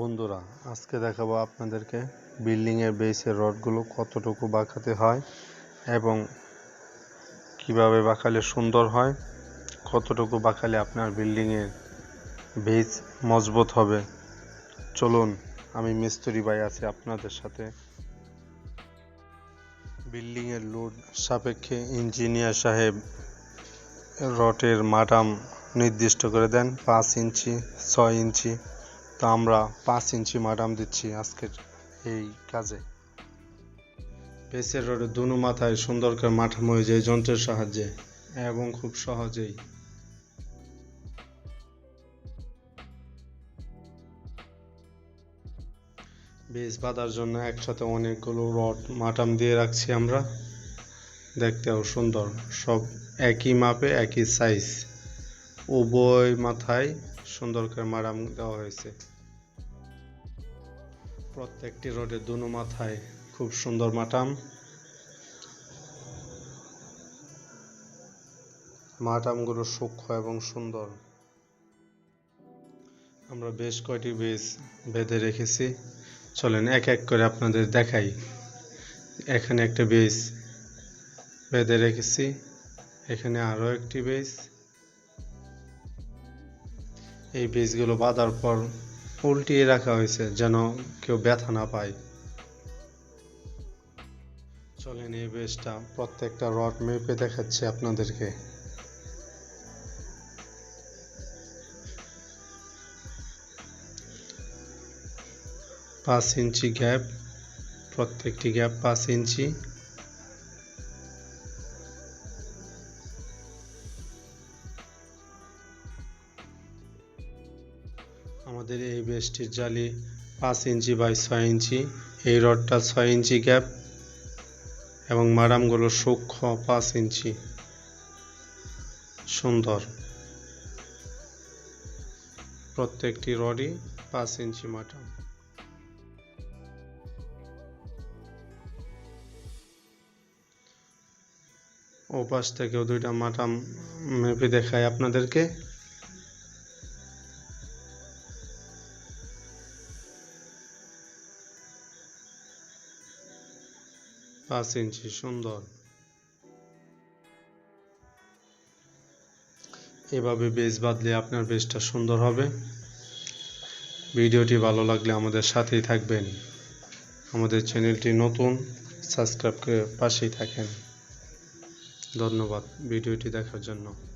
বন্ধুরা, আজকে দেখাবো আপনাদেরকে বিল্ডিংয়ের বেসের রডগুলো কতটুকু বাঁকাতে হয় এবং কীভাবে বাঁকালে সুন্দর হয়, কতটুকু বাঁকালে আপনার বিল্ডিংয়ের বেস মজবুত হবে। চলুন, আমি মিস্ত্রি ভাই আছি আপনাদের সাথে। বিল্ডিংয়ের লোড সাপেক্ষে ইঞ্জিনিয়ার সাহেব রটের মাটাম নির্দিষ্ট করে দেন, পাঁচ ইঞ্চি, ছয় ইঞ্চি। তো আমরা পাঁচ ইঞ্চি মাটাম দিচ্ছি আজকের এই কাজে। বেসের রোডের দুনো মাথায় সুন্দর করে মাঠাম হয়ে যায় যন্ত্রের সাহায্যে এবং খুব সহজেই। বেস বাঁধার জন্য একসাথে অনেকগুলো রড মাটাম দিয়ে রাখছি আমরা। দেখতেও সুন্দর, সব একই মাপে, একই সাইজ উভয় মাথায় সুন্দর করে মারাম দেওয়া হয়েছে। প্রত্যেকটি রোডের দুনো মাথায় খুব সুন্দর মাটাম। মাটামগুলো সূক্ষ্ম এবং সুন্দর। আমরা বেশ কয়টি বেস বেঁধে রেখেছি। চলেন এক এক করে আপনাদের দেখাই। এখানে একটা বেস বেঁধে রেখেছি, এখানে আরও একটি বেস এই বীজগুলো বাঁধার পর উল্টিয়ে রাখা হয়েছে যেন কেউ ব্যথা না পায়। চলেন এই বেসটা প্রত্যেকটা রড মেপে দেখাচ্ছে আপনাদেরকে। পাঁচ ইঞ্চি গ্যাপ, প্রত্যেকটি গ্যাপ পাঁচ ইঞ্চি। আমাদের এই বেসটির জালি পাঁচ ইঞ্চি বাই ছয় ইঞ্চি। এই রডটা ছয় ইঞ্চি গ্যাপ এবং মারামগুলো সূক্ষ্ম পাঁচ ইঞ্চি। সুন্দর। প্রত্যেকটি রডই পাঁচ ইঞ্চি মাটাম ও পাশ থেকেও দুইটা মাটাম মেপে দেখায় আপনাদেরকে। পাঁচ ইঞ্চি, সুন্দর। এভাবে বেস বাঁধলে আপনার বেজটা সুন্দর হবে। ভিডিওটি ভালো লাগলে আমাদের সাথেই থাকবেন। আমাদের চ্যানেলটি নতুন, সাবস্ক্রাইব করে পাশেই থাকেন। ধন্যবাদ ভিডিওটি দেখার জন্য।